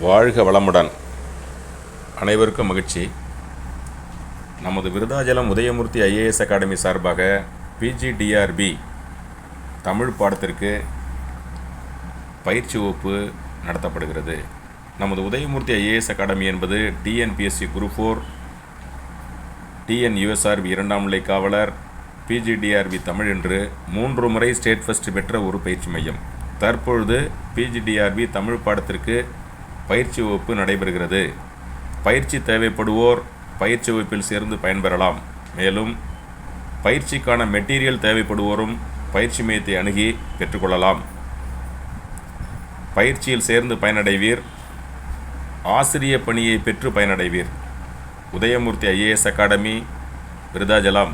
வாழ்க வளமுடன். அனைவருக்கும் மகிழ்ச்சி. நமது விருதாச்சலம் உதயமூர்த்தி ஐஏஎஸ் அகாடமி சார்பாக பிஜிடிஆர்பி தமிழ் பாடத்திற்கு பயிற்சி வகுப்பு நடத்தப்படுகிறது. நமது உதயமூர்த்தி ஐஏஎஸ் அகாடமி என்பது TNPSC group four TN USRB இரண்டாம் நிலை காவலர் பிஜிடிஆர்பி தமிழ் என்று மூன்று முறை ஸ்டேட் ஃபஸ்ட் பெற்ற ஒரு பயிற்சி மையம். தற்பொழுது பிஜிடிஆர்பி தமிழ் பாடத்திற்கு பயிற்சி வகுப்பு நடைபெறுகிறது. பயிற்சி தேவைப்படுவோர் பயிற்சி வகுப்பில் சேர்ந்து பயன்பெறலாம். மேலும் பயிற்சிக்கான மெட்டீரியல் தேவைப்படுவோரும் பயிற்சி மையத்தை அணுகி பெற்றுக்கொள்ளலாம். பயிற்சியில் சேர்ந்து பயனடைவீர். ஆசிரிய பணியை பெற்று பயனடைவீர். Udayamoorthy IAS academy Virudhachalam.